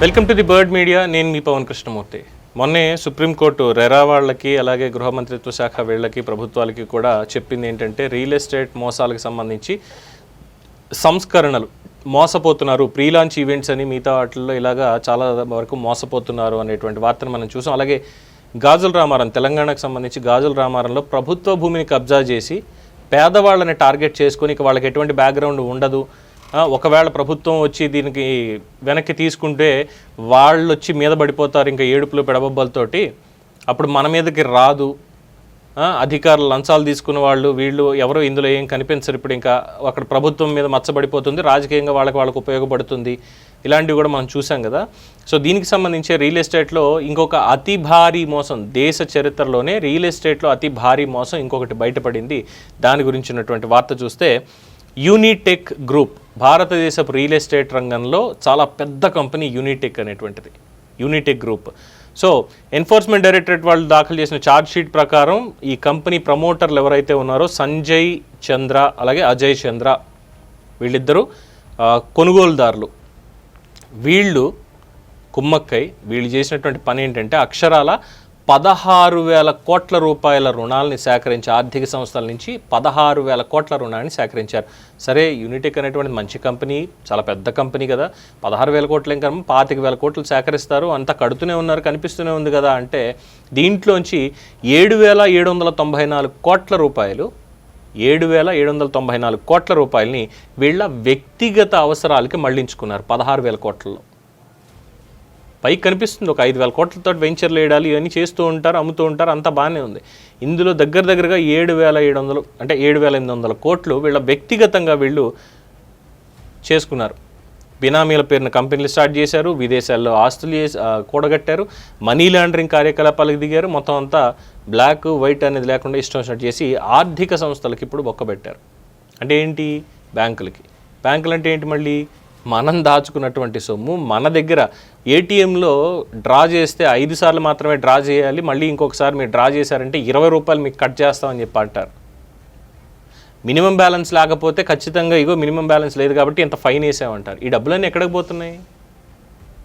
Welcome to the Bird Media నేను మీ పవన్ కృష్ణమూర్తి. మొన్నే సుప్రీంకోర్టు రెరా వాళ్ళకి అలాగే గృహ మంత్రిత్వ శాఖ వీళ్ళకి ప్రభుత్వాలకి కూడా చెప్పింది ఏంటంటే రియల్ ఎస్టేట్ మోసాలకు సంబంధించి సంస్కరణలు. మోసపోతున్నారు. ప్రీ లాంచ్ ఈవెంట్స్ అని మిగతా వాటిల్లో ఇలాగా చాలా వరకు మోసపోతున్నారు అనేటువంటి వార్తను మనం చూసాం. అలాగే గాజుల రామారం తెలంగాణకు సంబంధించి గాజుల రామారంలో ప్రభుత్వ భూమిని కబ్జా చేసి పేదవాళ్ళని టార్గెట్ చేసుకొని ఇక వాళ్ళకి ఎటువంటి బ్యాక్గ్రౌండ్ ఉండదు. ఒకవేళ ప్రభుత్వం వచ్చి దీనికి వెనక్కి తీసుకుంటే వాళ్ళు వచ్చి మీద పడిపోతారు ఇంకా ఏడుపులు పెడబొబ్బలతోటి. అప్పుడు మన మీదకి రాదు. అధికారులు లంచాలు తీసుకున్న వాళ్ళు వీళ్ళు ఎవరు ఇందులో ఏం కనిపించరు. ఇప్పుడు ఇంకా అక్కడ ప్రభుత్వం మీద మచ్చబడిపోతుంది రాజకీయంగా వాళ్ళకి వాళ్ళకు ఉపయోగపడుతుంది. ఇలాంటివి కూడా మనం చూసాం కదా. సో దీనికి సంబంధించి రియల్ ఎస్టేట్లో ఇంకొక అతి భారీ మోసం దేశ చరిత్రలోనే రియల్ ఎస్టేట్లో అతి భారీ మోసం ఇంకొకటి బయటపడింది. దాని గురించినటువంటి వార్త చూస్తే యూనిటెక్ గ్రూప్ భారతదేశపు రియల్ ఎస్టేట్ రంగంలో చాలా పెద్ద కంపెనీ యూనిటెక్ అనేటువంటిది Unitech group. So Enforcement Directorate వాళ్ళు దాఖలు చేసిన ఛార్జ్ షీట్ ప్రకారం ఈ కంపెనీ ప్రమోటర్లు ఎవరైతే ఉన్నారో సంజయ్ చంద్ర అలాగే అజయ్ చంద్ర వీళ్ళిద్దరూ కొనుగోలుదారులు. వీళ్ళు కుమ్మక్కై వీళ్ళు చేసినటువంటి పని ఏంటంటే అక్షరాల పదహారు వేల కోట్ల రూపాయల రుణాలని సేకరించి ఆర్థిక సంస్థల నుంచి పదహారు వేల కోట్ల రుణాన్ని సేకరించారు. సరే యూనిటెక్ అనేటువంటి మంచి కంపెనీ చాలా పెద్ద కంపెనీ కదా. పదహారు వేల కోట్ల ఇంకా పాతిక వేల కోట్లు సేకరిస్తారు. అంతా కడుతూనే ఉన్నారు కనిపిస్తూనే ఉంది కదా అంటే దీంట్లోంచి ఏడు వేల ఏడు వందల తొంభై నాలుగు కోట్ల రూపాయలు ఏడు వేల ఏడు వందల తొంభై నాలుగు కోట్ల రూపాయలని వీళ్ళ వ్యక్తిగత అవసరాలకి మళ్ళించుకున్నారు పదహారు వేల కోట్లలో. పైకి కనిపిస్తుంది. ఒక ఐదు వేల కోట్లతో వెంచర్లు వేయడాలి ఇవన్నీ చేస్తూ ఉంటారు అమ్ముతూ ఉంటారు అంతా బాగానే ఉంది. ఇందులో దగ్గర దగ్గరగా ఏడు వేల ఏడు వందలు అంటే ఏడు వేల ఎనిమిది వందల కోట్లు వీళ్ళ వ్యక్తిగతంగా వీళ్ళు చేసుకున్నారు. బినామీల పేరున కంపెనీలు స్టార్ట్ చేశారు విదేశాల్లో ఆస్తులు చేసి కూడగట్టారు మనీ లాండరింగ్ కార్యకలాపాలకు దిగారు. మొత్తం అంతా బ్లాక్ వైట్ అనేది లేకుండా ఇష్టం వచ్చినట్టు చేసి ఆర్థిక సంస్థలకి ఇప్పుడు బొక్కబెట్టారు అంటే ఏంటి? బ్యాంకులకి. బ్యాంకులు అంటే ఏంటి మళ్ళీ? మనం దాచుకున్నటువంటి సొమ్ము మన దగ్గర ఏటీఎంలో డ్రా చేస్తే ఐదు సార్లు మాత్రమే డ్రా చేయాలి మళ్ళీ ఇంకొకసారి మీరు డ్రా చేశారంటే ఇరవై రూపాయలు మీకు కట్ చేస్తామని చెప్పి అంటారు. మినిమం బ్యాలెన్స్ లేకపోతే ఖచ్చితంగా ఇగో మినిమం బ్యాలెన్స్ లేదు కాబట్టి ఇంత ఫైన్ వేసామంటారు. ఈ డబ్బులన్నీ ఎక్కడికి పోతున్నాయి?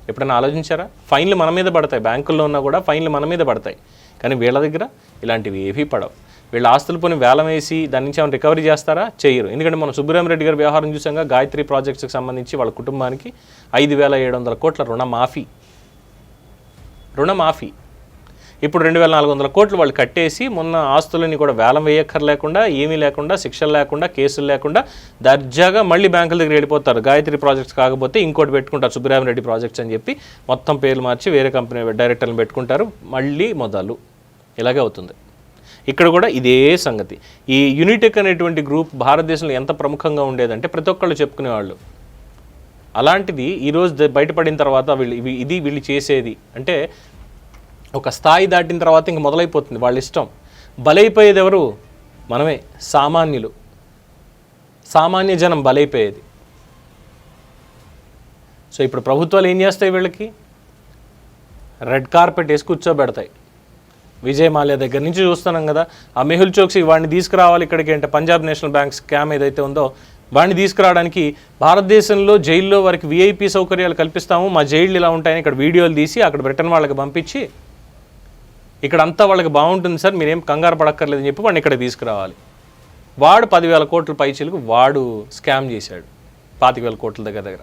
ఎప్పుడైనా ఆలోచించారా? ఫైన్లు మన మీద పడతాయి. బ్యాంకుల్లో ఉన్నా కూడా ఫైన్లు మన మీద పడతాయి. కానీ వీళ్ళ దగ్గర ఇలాంటివి ఏవీ పడవు. వీళ్ళ ఆస్తులు పోని వేలం వేసి దాని నుంచి ఏమైనా రికవరీ చేస్తారా? చేయరు. ఎందుకంటే మనం సుబ్బరామరెడ్డి గారి వ్యవహారం చూసాంగా గాయత్రి ప్రాజెక్ట్స్కి సంబంధించి వాళ్ళ కుటుంబానికి ఐదు వేల ఏడు వందల కోట్ల రుణమాఫీ. రుణమాఫీ. ఇప్పుడు రెండు వేల నాలుగు వందల కోట్లు వాళ్ళు కట్టేసి మొన్న ఆస్తులని కూడా వేలం వేయక్కర్లేకుండా ఏమీ లేకుండా శిక్షలు లేకుండా కేసులు లేకుండా దర్జాగా మళ్ళీ బ్యాంకుల దగ్గర వెళ్ళిపోతారు. గాయత్రి ప్రాజెక్ట్స్ కాకపోతే ఇంకోటి పెట్టుకుంటారు సుబ్బరామరెడ్డి ప్రాజెక్ట్స్ అని చెప్పి మొత్తం పేర్లు మార్చి వేరే కంపెనీ డైరెక్టర్లు పెట్టుకుంటారు. మళ్ళీ మొదలు. ఇలాగే అవుతుంది. ఇక్కడ కూడా ఇదే సంగతి. ఈ యూనిటెక్ అనేటువంటి గ్రూప్ భారతదేశంలో ఎంత ప్రముఖంగా ఉండేదంటే ప్రతి ఒక్కళ్ళు చెప్పుకునేవాళ్ళు. అలాంటిది ఈరోజు బయటపడిన తర్వాత వీళ్ళు ఇవి- ఇది వీళ్ళు చేసేది అంటే ఒక స్థాయి దాటిన తర్వాత ఇంక మొదలైపోతుంది వాళ్ళ ఇష్టం. బలైపోయేది ఎవరు? మనమే సామాన్యులు. సామాన్య జనం బలైపోయేది. సో ఇప్పుడు ప్రభుత్వాలు ఏం చేస్తాయి వీళ్ళకి? రెడ్ కార్పెట్ వేసి కూర్చోబెడతాయి. విజయ్ మాల్యా దగ్గర నుంచి చూస్తున్నాం కదా. ఆ మెహుల్ చోక్సీ వాడిని తీసుకురావాలి ఇక్కడికి అంటే పంజాబ్ నేషనల్ బ్యాంక్ స్కామ్ ఏదైతే ఉందో వాడిని తీసుకురావడానికి భారతదేశంలో జైల్లో వారికి విఐపి సౌకర్యాలు కల్పిస్తాము. మా జైళ్ళు ఇలా ఉంటాయని ఇక్కడ వీడియోలు తీసి అక్కడ బ్రిటన్ వాళ్ళకి పంపించి ఇక్కడ అంతా వాళ్ళకి బాగుంటుంది సార్ మీరేం కంగారు పడక్కర్లేదని చెప్పి వాడిని ఇక్కడ తీసుకురావాలి. వాడు పదివేల కోట్ల పైచీలకు వాడు స్కామ్ చేశాడు పాతిక వేల కోట్ల దగ్గర దగ్గర.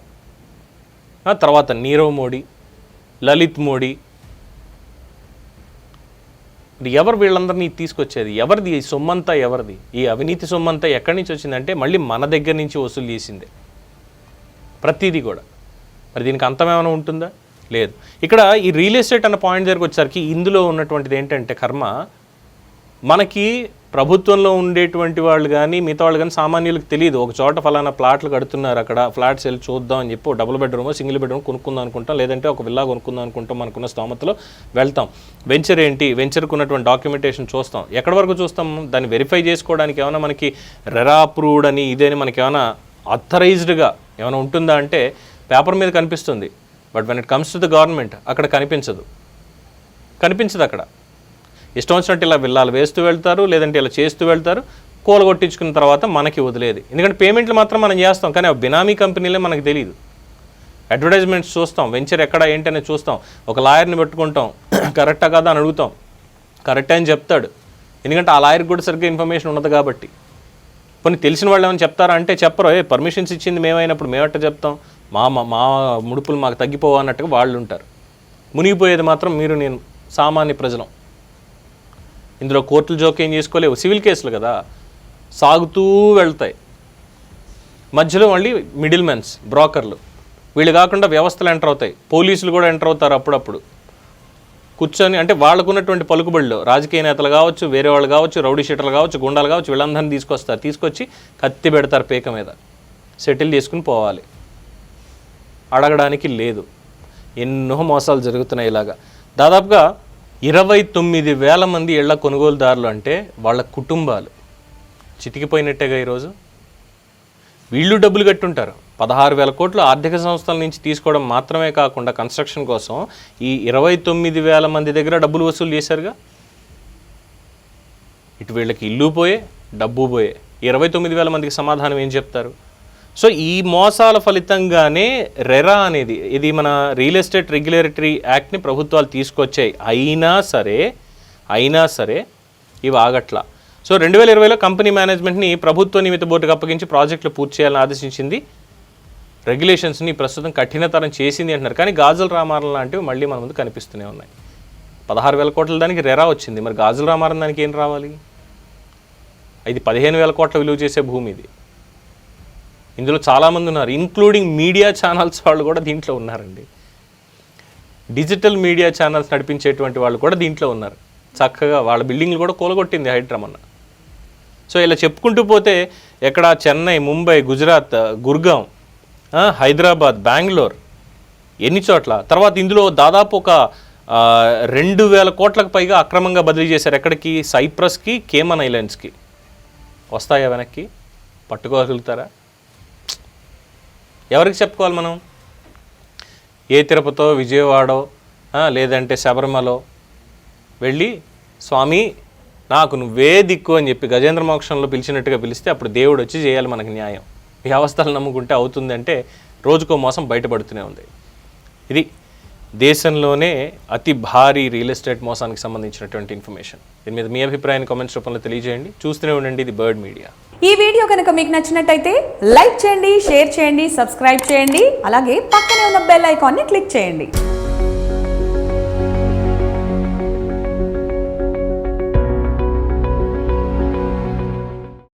తర్వాత నీరవ్ మోడీ లలిత్ మోడీ ఇది ఎవరు వీళ్ళందరినీ తీసుకొచ్చేది? ఎవరిది? ఈ సొమ్మంతా ఎవరిది? ఈ అవినీతి సొమ్మంతా ఎక్కడి నుంచి వచ్చిందంటే మళ్ళీ మన దగ్గర నుంచి వసూలు చేసిందే. ప్రతిదీ కూడా. మరి దీనికి అంతం ఏమైనా ఉంటుందా? లేదు. ఇక్కడ ఈ రియల్ ఎస్టేట్ అన్న పాయింట్ దగ్గరకు వచ్చేసరికి ఇందులో ఉన్నటువంటిది ఏంటంటే కర్మ మనకి ప్రభుత్వంలో ఉండేటువంటి వాళ్ళు కానీ మిగతా వాళ్ళు కానీ సామాన్యులకు తెలియదు. ఒక చోట ఫలానా ప్లాట్లు కడుతున్నారు అక్కడ ఫ్లాట్స్ వెళ్ళి చూద్దాం అని చెప్పి డబుల్ బెడ్రూమ్ సింగిల్ బెడ్రూమ్ కొనుక్కుందాం అనుకుంటాం. లేదంటే ఒక విల్లా కొనుక్కుందాం అనుకుంటాం మనకున్న స్తోమతలో వెళ్తాం. వెంచర్ ఏంటి? వెంచర్కు ఉన్నటువంటి డాక్యుమెంటేషన్ చూస్తాం. ఎక్కడి వరకు చూస్తాం? దాన్ని వెరిఫై చేసుకోవడానికి ఏమైనా మనకి రెరా అప్రూవ్డ్ అని ఇదేని మనకి ఏమైనా అథరైజ్డ్గా ఏమైనా ఉంటుందా అంటే పేపర్ మీద కనిపిస్తుంది. But when it comes to the government అక్కడ కనిపించదు. కనిపించదు అక్కడ. ఇష్టం వచ్చినట్టు ఇలా విల్లాలు వేస్తూ వెళ్తారు లేదంటే ఇలా చేస్తూ వెళ్తారు. కూలగొట్టించుకున్న తర్వాత మనకి వదిలేదు. ఎందుకంటే పేమెంట్లు మాత్రం మనం చేస్తాం. కానీ బినామీ కంపెనీలే మనకు తెలియదు అడ్వర్టైజ్మెంట్స్ చూస్తాం. వెంచర్ ఎక్కడ ఏంటనేది చూస్తాం. ఒక లాయర్ని పెట్టుకుంటాం. కరెక్టా కదా అని అడుగుతాం. కరెక్టే అని చెప్తాడు. ఎందుకంటే ఆ లాయర్కి కూడా సరిగ్గా ఇన్ఫర్మేషన్ ఉండదు కాబట్టి. కొన్ని తెలిసిన వాళ్ళు ఏమైనా చెప్తారా అంటే చెప్పరు. ఏ పర్మిషన్స్ ఇచ్చింది మేమైనప్పుడు మేమట్ట చెప్తాం. మా మా మా ముడుపులు మాకు తగ్గిపోవు అన్నట్టుగా వాళ్ళు ఉంటారు. మునిగిపోయేది మాత్రం మీరు నేను సామాన్య ప్రజలం. ఇందులో కోర్టులు జోక్యం చేసుకోలేవు. సివిల్ కేసులు కదా. సాగుతూ వెళ్తాయి. మధ్యలో మళ్ళీ మిడిల్ మెన్స్ బ్రోకర్లు. వీళ్ళు కాకుండా వ్యవస్థలు ఎంటర్ అవుతాయి. పోలీసులు కూడా ఎంటర్ అవుతారు అప్పుడప్పుడు. కూర్చొని అంటే వాళ్ళకున్నటువంటి పలుకుబడులు రాజకీయ నేతలు కావచ్చు వేరే వాళ్ళు కావచ్చు రౌడీ షీటర్లు కావచ్చు గుండాలు కావచ్చు వీళ్ళందరినీ తీసుకొస్తారు. తీసుకొచ్చి కత్తి పెడతారు పీక మీద. సెటిల్ చేసుకుని పోవాలి. అడగడానికి లేదు. ఎన్నో మోసాలు జరుగుతున్నాయి ఇలాగా. దాదాపుగా ఇరవై తొమ్మిది వేల మంది ఇళ్ళ కొనుగోలుదారులు అంటే వాళ్ళ కుటుంబాలు. చితికిపోయినట్టేగా ఈరోజు? వీళ్ళు డబ్బులు కట్టుంటారు. పదహారు వేల కోట్లు ఆర్థిక సంస్థల నుంచి తీసుకోవడం మాత్రమే కాకుండా కన్స్ట్రక్షన్ కోసం ఈ ఇరవై తొమ్మిది వేల మంది దగ్గర డబ్బులు వసూలు చేశారుగా? ఇటు వీళ్ళకి ఇల్లు పోయే డబ్బు పోయే. ఇరవై తొమ్మిది వేల మందికి సమాధానం ఏం చెప్తారు? సో ఈ మోసాల ఫలితంగానే రెరా అనేది ఇది మన రియల్ ఎస్టేట్ రెగ్యులేటరీ యాక్ట్ని ప్రభుత్వాలు తీసుకొచ్చాయి. అయినా సరే అయినా సరే ఇవి ఆగట్లా. సో రెండు వేల ఇరవైలో కంపెనీ మేనేజ్మెంట్ని ప్రభుత్వ నిమిత్త బోర్డుకు అప్పగించి ప్రాజెక్టులు పూర్తి చేయాలని ఆదేశించింది. రెగ్యులేషన్స్ని ప్రస్తుతం కఠినతరం చేసింది అంటున్నారు. కానీ గాజుల రామారం లాంటివి మళ్ళీ మన ముందు కనిపిస్తూనే ఉన్నాయి. పదహారు వేల కోట్ల దానికి రెరా వచ్చింది. మరి గాజుల రామారం దానికి ఏం రావాలి? ఇది పదిహేను వేల కోట్ల విలువ చేసే భూమి ఇది. ఇందులో చాలామంది ఉన్నారు. ఇంక్లూడింగ్ మీడియా ఛానల్స్ వాళ్ళు కూడా దీంట్లో ఉన్నారండి. డిజిటల్ మీడియా ఛానల్స్ నడిపించేటువంటి వాళ్ళు కూడా దీంట్లో ఉన్నారు. చక్కగా వాళ్ళ బిల్డింగ్లు కూడా కూలగొట్టింది హైడ్రామన్న సో ఇలా చెప్పుకుంటూ పోతే ఎక్కడ చెన్నై ముంబై గుజరాత్ గుర్గాం హైదరాబాద్ బెంగళూరు ఎన్ని చోట్ల? తర్వాత ఇందులో దాదాపు ఒక రెండు వేల కోట్లకు పైగా అక్రమంగా బదిలీ చేశారు. ఎక్కడికి? సైప్రస్కి కేమన్ ఐలాండ్స్కి వస్తాయా వెనక్కి? పట్టుకోగలుగుతారా? ఎవరికి చెప్పుకోవాలి మనం? ఏ తిరుపతో విజయవాడో లేదంటే శబరిమలో? వెళ్ళి స్వామి నాకు నువ్వే దిక్కు అని చెప్పి గజేంద్ర మోక్షంలో పిలిచినట్టుగా పిలిస్తే అప్పుడు దేవుడు వచ్చి చేయాలి మనకు న్యాయం. వ్యవస్థలు నమ్ముకుంటే అవుతుందంటే రోజుకో మోసం బయటపడుతూనే ఉంది. ఇది దేశంలోనే అతి భారీ రియల్ ఎస్టేట్ మోసానికి సంబంధించినటువంటి ఇన్ఫర్మేషన్. దీని మీద మీ అభిప్రాయాన్ని కామెంట్స్ రూపంలో తెలియజేయండి. చూస్తూనే ఉండండి ఇది బర్డ్ మీడియా. ఈ వీడియో కనుక మీకు నచ్చినట్టయితే లైక్ చేయండి షేర్ చేయండి సబ్స్క్రైబ్ చేయండి అలాగే పక్కనే ఉన్న బెల్ ఐకాన్ని క్లిక్ చేయండి.